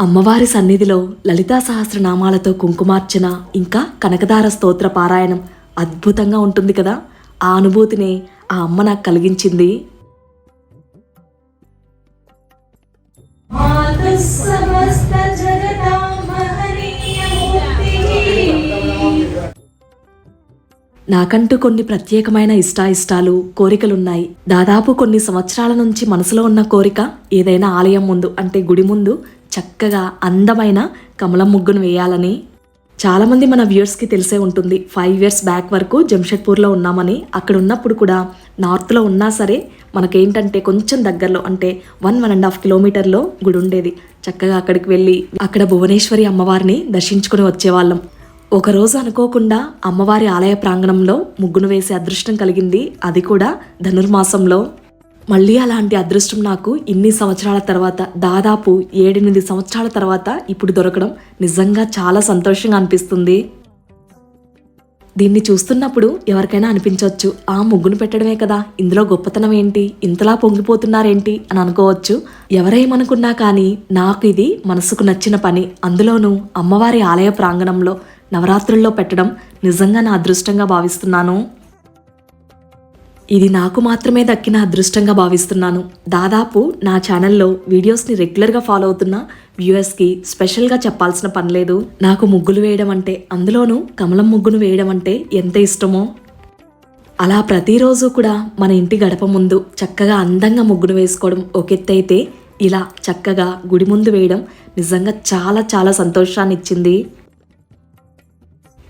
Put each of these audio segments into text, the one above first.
అమ్మవారి సన్నిధిలో లలితా సహస్రనామాలతో కుంకుమార్చన ఇంకా కనకదార స్తోత్ర పారాయణం అద్భుతంగా ఉంటుంది కదా. ఆ అనుభూతిని ఆ అమ్మ నాకు కలిగించింది. నాకంటూ కొన్ని ప్రత్యేకమైన ఇష్టాయిష్టాలు కోరికలున్నాయి. దాదాపు కొన్ని సంవత్సరాల నుంచి మనసులో ఉన్న కోరిక ఏదైనా ఆలయం ముందు అంటే గుడి ముందు చక్కగా అందమైన కమలం ముగ్గును వేయాలని చాలామంది మన వ్యూయర్స్కి తెలిసే ఉంటుంది. ఫైవ్ ఇయర్స్ బ్యాక్ వరకు జంషెడ్పూర్లో ఉన్నామని. అక్కడ ఉన్నప్పుడు కూడా నార్త్లో ఉన్నా సరే మనకేంటంటే కొంచెం దగ్గరలో అంటే వన్ వన్ అండ్ హాఫ్ కిలోమీటర్లో గుడి ఉండేది. చక్కగా అక్కడికి వెళ్ళి అక్కడ భువనేశ్వరి అమ్మవారిని దర్శించుకుని వచ్చేవాళ్ళం. ఒకరోజు అనుకోకుండా అమ్మవారి ఆలయ ప్రాంగణంలో ముగ్గును వేసే అదృష్టం కలిగింది. అది కూడా ధనుర్మాసంలో. మళ్ళీ అలాంటి అదృష్టం నాకు ఇన్ని సంవత్సరాల తర్వాత దాదాపు ఏడెనిమిది సంవత్సరాల తర్వాత ఇప్పుడు దొరకడం నిజంగా చాలా సంతోషంగా అనిపిస్తుంది. దీన్ని చూస్తున్నప్పుడు ఎవరికైనా అనిపించవచ్చు ఆ ముగ్గును పెట్టడమే కదా ఇందులో గొప్పతనం ఏంటి ఇంతలా పొంగిపోతున్నారేంటి అని అనుకోవచ్చు. ఎవరేమనుకున్నా కానీ నాకు ఇది మనసుకు నచ్చిన పని. అందులోనూ అమ్మవారి ఆలయ ప్రాంగణంలో నవరాత్రుల్లో పెట్టడం నిజంగా నా అదృష్టంగా భావిస్తున్నాను. ఇది నాకు మాత్రమే దక్కిన అదృష్టంగా భావిస్తున్నాను. దాదాపు నా ఛానల్లో వీడియోస్ని రెగ్యులర్గా ఫాలో అవుతున్న వ్యూయర్స్కి స్పెషల్గా చెప్పాల్సిన పని లేదు. నాకు ముగ్గులు వేయడం అంటే అందులోనూ కమలం ముగ్గును వేయడం అంటే ఎంత ఇష్టమో. అలా ప్రతిరోజు కూడా మన ఇంటి గడప ముందు చక్కగా అందంగా ముగ్గును వేసుకోవడం ఒక అయితే ఇలా చక్కగా గుడి ముందు వేయడం నిజంగా చాలా చాలా సంతోషాన్ని ఇచ్చింది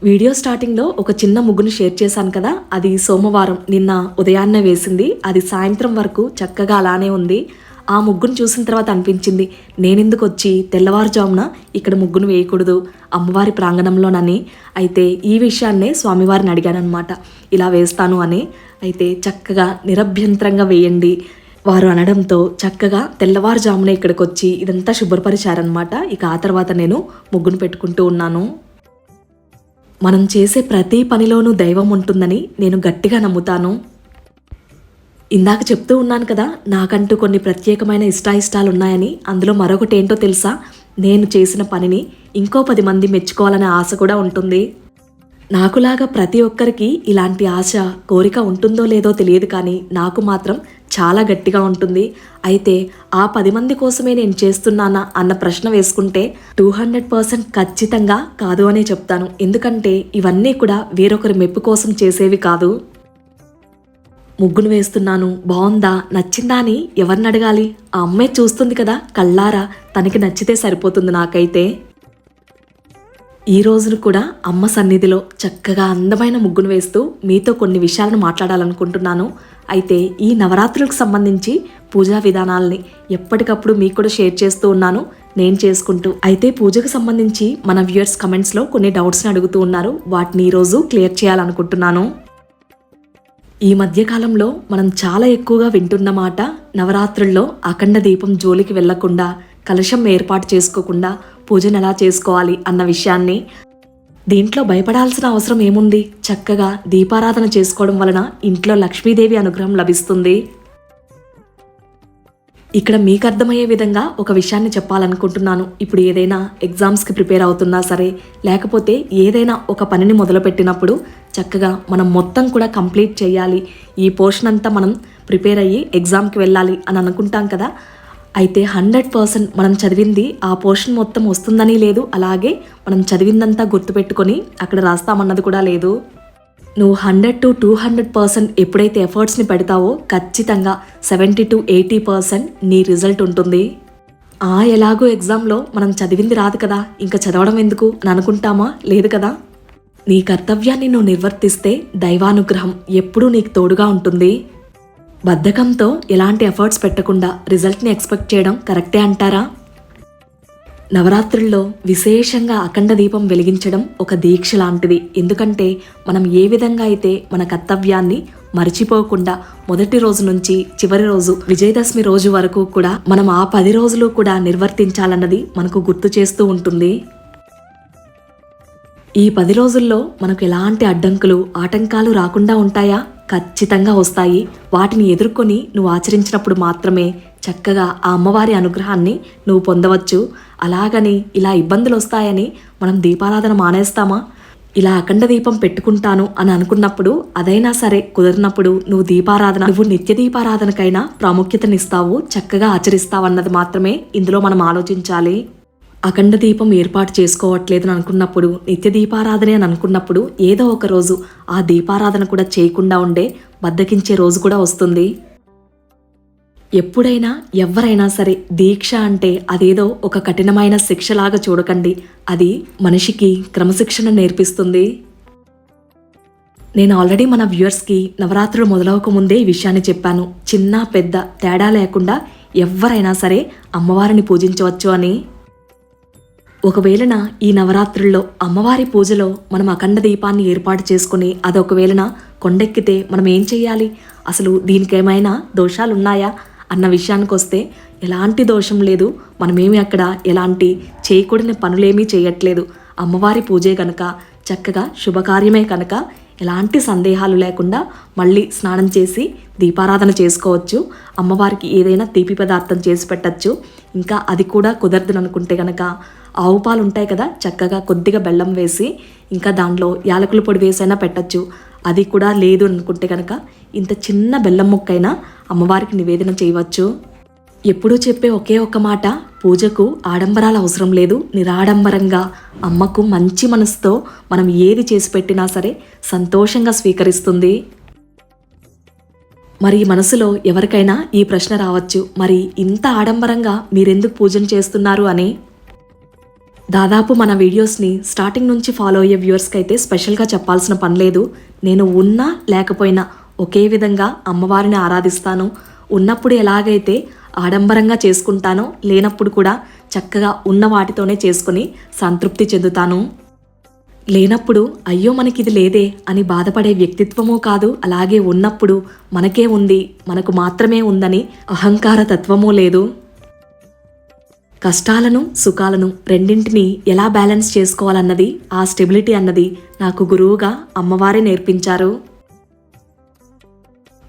వీడియో స్టార్టింగ్లో ఒక చిన్న ముగ్గును షేర్ చేశాను కదా అది సోమవారం నిన్న ఉదయాన్నే వేసింది. అది సాయంత్రం వరకు చక్కగా అలానే ఉంది. ఆ ముగ్గును చూసిన తర్వాత అనిపించింది నేనెందుకు వచ్చి తెల్లవారుజామున ఇక్కడ ముగ్గును వేయకూడదు అమ్మవారి ప్రాంగణంలోనని. అయితే ఈ విషయాన్నే స్వామివారిని అడిగానమాట ఇలా వేస్తాను అని. అయితే చక్కగా నిరభ్యంతరంగా వేయండి. వారు అనడంతో చక్కగా తెల్లవారుజామున ఇక్కడికి వచ్చి ఇదంతా శుభ్రపరిచారనమాట ఇక ఆ తర్వాత నేను ముగ్గును పెట్టుకుంటూ ఉన్నాను. మనం చేసే ప్రతి పనిలోనూ దైవం ఉంటుందని నేను గట్టిగా నమ్ముతాను. ఇందాక చెప్తూ ఉన్నాను కదా నాకంటూ కొన్ని ప్రత్యేకమైన ఇష్టాయిష్టాలు ఉన్నాయని అందులో మరొకటి ఏంటో తెలుసా? నేను చేసిన పనిని ఇంకో పది మంది మెచ్చుకోవాలనే ఆశ కూడా ఉంటుంది. నాకులాగా ప్రతి ఒక్కరికి ఇలాంటి ఆశ కోరిక ఉంటుందో లేదో తెలియదు కానీ నాకు మాత్రం చాలా గట్టిగా ఉంటుంది. అయితే ఆ పది మంది కోసమే నేను చేస్తున్నానా అన్న ప్రశ్న వేసుకుంటే టూ హండ్రెడ్ పర్సెంట్ ఖచ్చితంగా కాదు అనే చెప్తాను. ఎందుకంటే ఇవన్నీ కూడా వేరొకరి మెప్పు కోసం చేసేవి కాదు. ముగ్గును వేస్తున్నాను. బాగుందా నచ్చిందా అని ఎవరిని అడగాలి? ఆ అమ్మాయి చూస్తుంది కదా కళ్ళారా? తనకి నచ్చితే సరిపోతుంది నాకైతే. ఈ రోజును కూడా అమ్మ సన్నిధిలో చక్కగా అందమైన ముగ్గును వేస్తూ మీతో కొన్ని విషయాలను మాట్లాడాలనుకుంటున్నాను. అయితే ఈ నవరాత్రులకు సంబంధించి పూజా విధానాల్ని ఎప్పటికప్పుడు మీకు కూడా షేర్ చేస్తూ ఉన్నాను. నేను చేసుకుంటూ. అయితే పూజకు సంబంధించి మన వ్యూయర్స్ కమెంట్స్లో కొన్ని డౌట్స్ని అడుగుతూ ఉన్నారు. వాటిని ఈరోజు క్లియర్ చేయాలనుకుంటున్నాను. ఈ మధ్యకాలంలో మనం చాలా ఎక్కువగా వింటున్న మాట నవరాత్రుల్లో అఖండ దీపం జోలికి వెళ్ళకుండా కలశం ఏర్పాటు చేసుకోకుండా పూజను ఎలా చేసుకోవాలి అన్న విషయాన్ని. దీంట్లో భయపడాల్సిన అవసరం ఏముంది? చక్కగా దీపారాధన చేసుకోవడం వలన ఇంట్లో లక్ష్మీదేవి అనుగ్రహం లభిస్తుంది. ఇక్కడ మీకు అర్థమయ్యే విధంగా ఒక విషయాన్ని చెప్పాలనుకుంటున్నాను. ఇప్పుడు ఏదైనా ఎగ్జామ్స్కి ప్రిపేర్ అవుతున్నా సరే లేకపోతే ఏదైనా ఒక పనిని మొదలుపెట్టినప్పుడు చక్కగా మనం మొత్తం కూడా కంప్లీట్ చేయాలి. ఈ పోర్షన్ అంతా మనం ప్రిపేర్ అయ్యి ఎగ్జామ్కి వెళ్ళాలి అని అనుకుంటాం కదా. అయితే హండ్రెడ్ పర్సెంట్ మనం చదివింది ఆ పోర్షన్ మొత్తం వస్తుందని లేదు. అలాగే మనం చదివిందంతా గుర్తుపెట్టుకొని అక్కడ రాస్తామన్నది కూడా లేదు. నువ్వు hundred to two hundred percent ఎప్పుడైతే ఎఫర్ట్స్ని పెడతావో ఖచ్చితంగా సెవెంటీ టు ఎయిటీ పర్సెంట్ నీ రిజల్ట్ ఉంటుంది. ఆ ఎలాగో ఎగ్జామ్లో మనం చదివింది రాదు కదా ఇంకా చదవడం ఎందుకు అని అనుకుంటామా? లేదు కదా? నీ కర్తవ్యాన్ని నువ్వు నిర్వర్తిస్తే దైవానుగ్రహం ఎప్పుడూ నీకు తోడుగా ఉంటుంది. బద్ధకంతో ఎలాంటి ఎఫర్ట్స్ పెట్టకుండా రిజల్ట్ని ఎక్స్పెక్ట్ చేయడం కరెక్టే అంటారా? నవరాత్రుల్లో విశేషంగా అఖండ దీపం వెలిగించడం ఒక దీక్ష లాంటిది. ఎందుకంటే మనం ఏ విధంగా అయితే మన కర్తవ్యాన్ని మర్చిపోకుండా మొదటి రోజు నుంచి చివరి రోజు విజయదశమి రోజు వరకు కూడా మనం ఆ పది రోజులు కూడా నిర్వర్తించాలన్నది మనకు గుర్తు చేస్తూ ఉంటుంది. ఈ పది రోజుల్లో మనకు ఎలాంటి అడ్డంకులు ఆటంకాలు రాకుండా ఉంటాయా? ఖచ్చితంగా వస్తాయి. వాటిని ఎదుర్కొని నువ్వు ఆచరించినప్పుడు మాత్రమే చక్కగా ఆ అమ్మవారి అనుగ్రహాన్ని నువ్వు పొందవచ్చు. అలాగని ఇలా ఇబ్బందులు వస్తాయని మనం దీపారాధన మానేస్తామా? ఇలా అఖండ దీపం పెట్టుకుంటాను అని అనుకున్నప్పుడు అదైనా సరే కుదిరినప్పుడు నువ్వు దీపారాధన నువ్వు నిత్య దీపారాధనకైనా ప్రాముఖ్యతనిస్తావు చక్కగా ఆచరిస్తావన్నది మాత్రమే ఇందులో మనం ఆలోచించాలి. అఖండ దీపం ఏర్పాటు చేసుకోవట్లేదు అని అనుకున్నప్పుడు నిత్య దీపారాధనే అని అనుకున్నప్పుడు ఏదో ఒక రోజు ఆ దీపారాధన కూడా చేయకుండా ఉండే బద్దకించే రోజు కూడా వస్తుంది. ఎప్పుడైనా ఎవరైనా సరే దీక్ష అంటే అదేదో ఒక కఠినమైన శిక్షలాగా చూడకండి. అది మనిషికి క్రమశిక్షణ నేర్పిస్తుంది. నేను ఆల్రెడీ మన వ్యూవర్స్కి నవరాత్రులు మొదలవక ముందే ఈ విషయాన్ని చెప్పాను. చిన్న పెద్ద తేడా లేకుండా ఎవరైనా సరే అమ్మవారిని పూజించవచ్చు అని. ఒకవేళన ఈ నవరాత్రుల్లో అమ్మవారి పూజలో మనం అఖండ దీపాన్ని ఏర్పాటు చేసుకుని అదొకవేళన కొండెక్కితే మనం ఏం చేయాలి అసలు దీనికేమైనా దోషాలు ఉన్నాయా అన్న విషయానికి వస్తే ఎలాంటి దోషం లేదు. మనమేమి అక్కడ ఎలాంటి చేయకూడని పనులేమీ చేయట్లేదు. అమ్మవారి పూజే కనుక చక్కగా శుభకార్యమే కనుక ఎలాంటి సందేహాలు లేకుండా మళ్ళీ స్నానం చేసి దీపారాధన చేసుకోవచ్చు. అమ్మవారికి ఏదైనా తీపి పదార్థం చేసి పెట్టచ్చు. ఇంకా అది కూడా కుదరదు అనుకుంటే కనుక ఆవు పాలు ఉంటాయి కదా చక్కగా కొద్దిగా బెల్లం వేసి ఇంకా దాంట్లో యాలకుల పొడి వేసైనా పెట్టచ్చు. అది కూడా లేదు అనుకుంటే కనుక ఇంత చిన్న బెల్లం ముక్కైనా అమ్మవారికి నివేదన చేయవచ్చు. ఎప్పుడూ చెప్పే ఒకే ఒక్క మాట పూజకు ఆడంబరాలు అవసరం లేదు. నిరాడంబరంగా అమ్మకు మంచి మనసుతో మనం ఏది చేసి పెట్టినా సరే సంతోషంగా స్వీకరిస్తుంది. మరి మనసులో ఎవరికైనా ఈ ప్రశ్న రావచ్చు. మరి ఇంత ఆడంబరంగా మీరెందుకు పూజను చేస్తున్నారు అని? దాదాపు మన వీడియోస్ని స్టార్టింగ్ నుంచి ఫాలో అయ్యే వ్యూవర్స్కి అయితే స్పెషల్గా చెప్పాల్సిన పని లేదు. నేను ఉన్నా లేకపోయినా ఒకే విధంగా అమ్మవారిని ఆరాధిస్తాను. ఉన్నప్పుడు ఎలాగైతే ఆడంబరంగా చేసుకుంటానో లేనప్పుడు కూడా చక్కగా ఉన్న వాటితోనే చేసుకుని సంతృప్తి చెందుతాను. లేనప్పుడు అయ్యో మనకిది లేదే అని బాధపడే వ్యక్తిత్వమూ కాదు అలాగే ఉన్నప్పుడు మనకే ఉంది మనకు మాత్రమే ఉందని అహంకార తత్వమూ లేదు. కష్టాలను సుఖాలను రెండింటినీ ఎలా బ్యాలెన్స్ చేసుకోవాలన్నది ఆ స్టెబిలిటీ అన్నది నాకు గురువుగా అమ్మవారే నేర్పించారు.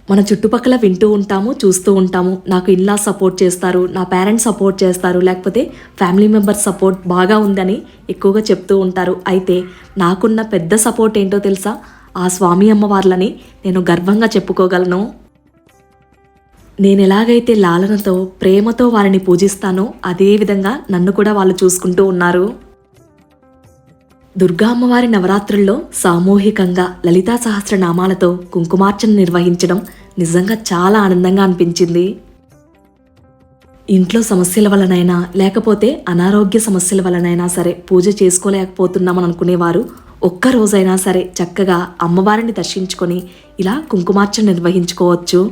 మన చుట్టుపక్కల వింటూ ఉంటాము చూస్తూ ఉంటాము. నాకు ఇల్లా సపోర్ట్ చేస్తారు నా పేరెంట్స్ సపోర్ట్ చేస్తారు లేకపోతే ఫ్యామిలీ మెంబర్స్ సపోర్ట్ బాగా ఉందని ఎక్కువగా చెప్తూ ఉంటారు. అయితే నాకున్న పెద్ద సపోర్ట్ ఏంటో తెలుసా? ఆ స్వామి అమ్మవార్లని నేను గర్వంగా చెప్పుకోగలను. నేను ఎలాగైతే లాలనతో ప్రేమతో వారిని పూజిస్తానో అదే విధంగా నన్ను కూడా వాళ్ళు చూసుకుంటూ ఉన్నారు. దుర్గా అమ్మవారి నవరాత్రుల్లో సామూహికంగా లలితా సహస్రనామాలతో కుంకుమార్చన నిర్వహించడం నిజంగా చాలా ఆనందంగా అనిపించింది. ఇంట్లో సమస్యల వలనైనా లేకపోతే అనారోగ్య సమస్యల వలనైనా సరే పూజ చేసుకోలేకపోతున్నామని అనుకునేవారు. ఒక్క రోజైనా సరే చక్కగా అమ్మవారిని దర్శించుకొని ఇలా కుంకుమార్చన నిర్వహించుకోవచ్చు.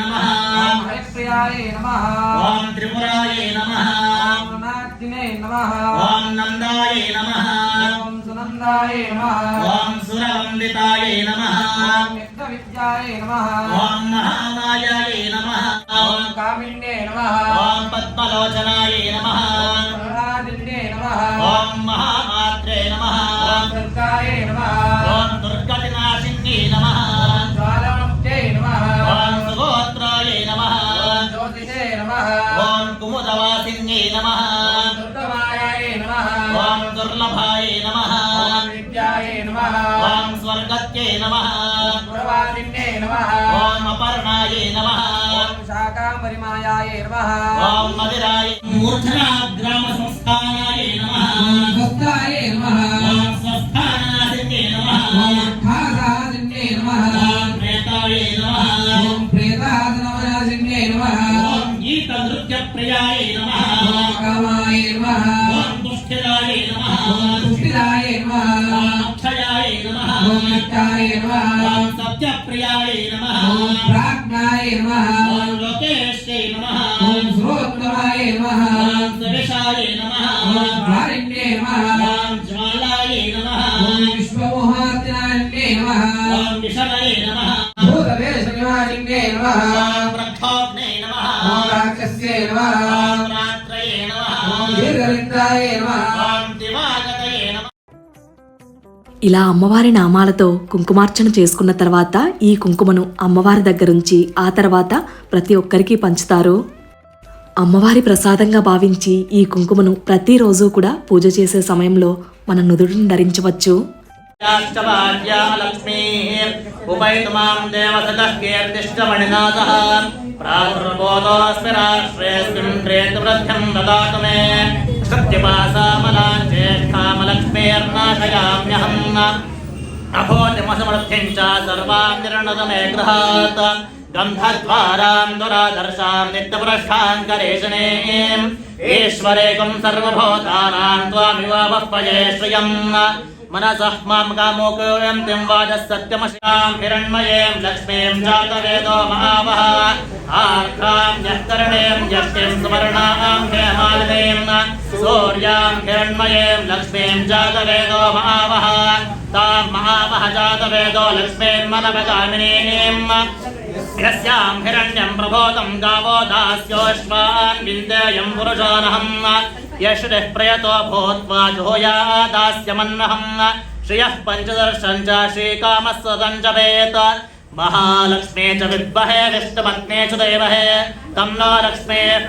నమః ఓం త్రిపురాయ నమః ఓం నందాయ నమః ఓం సురవందితాయ నమః ఓం మహామాయాయ నమః ఓం కామిన్యే నమ ఓం పద్మలోచనాయ నమః ఓం మహామాత్రే నమః దుర్గాయ నమ ఓం దుర్గతినాశిన్యే నమః జ్వాలముక్త్యై కుముదవాసిన్యే నమః దుర్గమాయాయ నమ ఓం దుర్లభాయ నమః విద్యాయ నమ ఓం స్వర్గత్యై నమః పురవాసిన్యే నమ ఓం అపర్ణాయ నమః శాకాంబరిమాయాయ నమ ఓం మదిరాయ మూర్ధనాగ్రామ సంస్థానాయ నమః. ఓం సత్యప్రియాయ నమః. ఓం ప్రాజ్ఞాయ నమః. ఓం లోకేశ్వై నమః. ఓం శ్రోత్తమాయ నమః. ఓం సవిషాయ నమః. ఓం జ్వాలిన్యే నమః. ఓం జ్వాలాయ నమః. ఓం విశ్వమోహాత్మాన్యే నమః. ఓం విషమయే నమః. భూతవేషనివాసిన్యే నమః. ఓం బ్రహ్మోగ్నే నమః. ఓం రాక్షస్యే నమః. ఓం రాత్రయే నమః. ఓం దీర్ఘలింగాయ నమః. ఓం దివాగతయే నమః ఇలా అమ్మవారి నామాలతో కుంకుమార్చన చేసుకున్న తర్వాత ఈ కుంకుమను అమ్మవారి దగ్గరుంచి ఆ తర్వాత ప్రతి ఒక్కరికి పంచుతారు. అమ్మవారి ప్రసాదంగా భావించి ఈ కుంకుమను ప్రతిరోజు కూడా పూజ చేసే సమయంలో మన నుదుటిని ధరించవచ్చు. యాష్టవాద్యా లక్ష్మీः अभोतिमसमर्थ्यञ्च गन्धद्वारां दुरादर्शां ईश्वरेकं सर्वभूतानां त्वामिवापये श्रियम्। मनसः माँ वाचः सत्यमशां हिरण्मयीं लक्ष्मीं जातवेदो महावः। यः स्मरणां हेमा। सूर्यां हिरण्मयीम् लक्ष्मीम् जातवेदो महावः। ताम् महावः जातवेदो लक्ष्मीर्मनपकामिनीम् यस्याम् हिरण्यम् प्रबोधम् गावो दास्योष्मान् विन्देयम् पुरुषानहम् यशुरः प्रयतो भूत्वा दास्यमन्नहम् श्रियः पञ्चदर्शम् च श्रीकामः महालक्ष्मे च विद्महे, विष्णुपत्ने च देवहे। तम् न लक्ष्मेः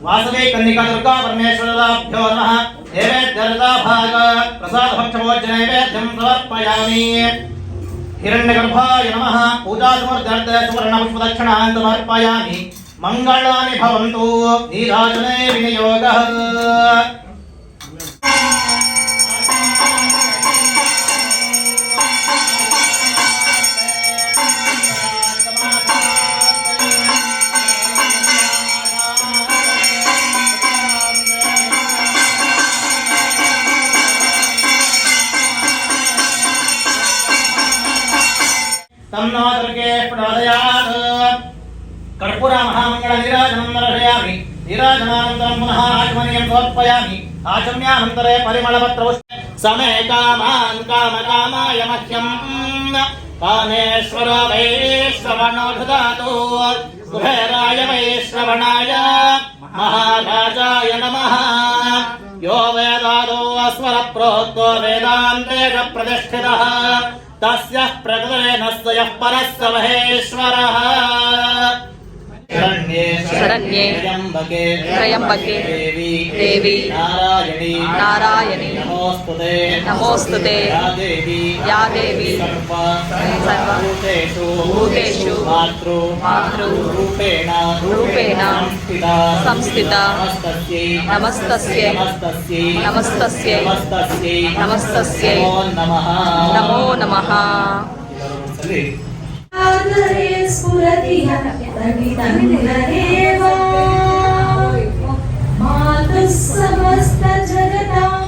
వాసవే కన్నిక దుర్గా పరమేశ్వరదాభ్యో నమః దేవేద్యరదా భాగ ప్రసాద భక్షభోజ నైవేద్యం సమర్పయామి హిరణ్యగర్భాయ నమః పూజా సమర్దర్ద సువర్ణ పుష్ప దక్షిణాన్ సమర్పయామి మంగళాని భవంతు నీరాజనే వినియోగః तन्नो दुर्गे प्रचोदयात् कर्पूर महामङ्गल नीराजनं दर्शयामि नीराजनानन्तरं पुनः आचमनीयं समर्पयामि आचम्यानन्तरे परिमलपत्रपुष्प समे कामान् कामकामाय मह्यम् कामेश्वर वैश्रवणो ददातु कुबेराय वैश्रवणाय महाराजाय नमः यो वेदादो अस्वर प्रोक्तो वेदान्ते च प्रतिष्ठितः तस्य प्रकृतेन स्वयः परस्य महेश्वरः శరణ్యే త్రయంబకే దేవి నారాయణి నమోస్తుతే యా దేవి సర్వభూతేషు మాతృ రూపేణ రూపేణ సంస్థిత నమస్తస్యై నమస్తస్యై నమస్తస్యై నమో నమః స్ఫురతి समस्त जगता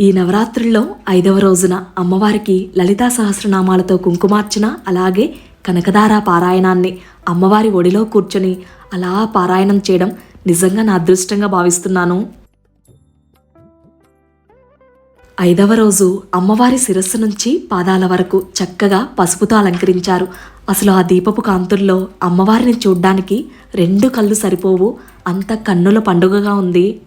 ఈ నవరాత్రుల్లో ఐదవ రోజున అమ్మవారికి లలితా సహస్రనామాలతో కుంకుమార్చన అలాగే కనకదార పారాయణాన్ని అమ్మవారి ఒడిలో కూర్చొని అలా పారాయణం చేయడం నిజంగా నా అదృష్టంగా భావిస్తున్నాను. ఐదవ రోజు అమ్మవారి శిరస్సు నుంచి పాదాల వరకు చక్కగా పసుపుతో అలంకరించారు. అసలు ఆ దీపపు కాంతుల్లో అమ్మవారిని చూడ్డానికి రెండు కళ్ళు సరిపోవు. అంత కన్నుల పండుగగా ఉంది.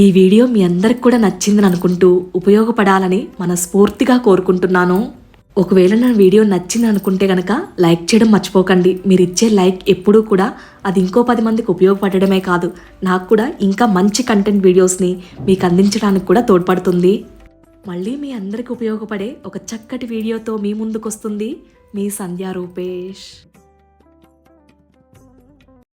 ఈ వీడియో మీ అందరికి కూడా నచ్చిందని అనుకుంటూ ఉపయోగపడాలని మనస్ఫూర్తిగా కోరుకుంటున్నాను. ఒకవేళ నా వీడియో నచ్చింది అనుకుంటే గనక లైక్ చేయడం మర్చిపోకండి. మీరు ఇచ్చే లైక్ ఎప్పుడూ కూడా అది ఇంకో పది మందికి ఉపయోగపడడమే కాదు. నాకు కూడా ఇంకా మంచి కంటెంట్ వీడియోస్ని మీకు అందించడానికి కూడా తోడ్పడుతుంది. మళ్ళీ మీ అందరికి ఉపయోగపడే ఒక చక్కటి వీడియోతో మీ ముందుకు వస్తుంది మీ సంధ్యా రూపేష్.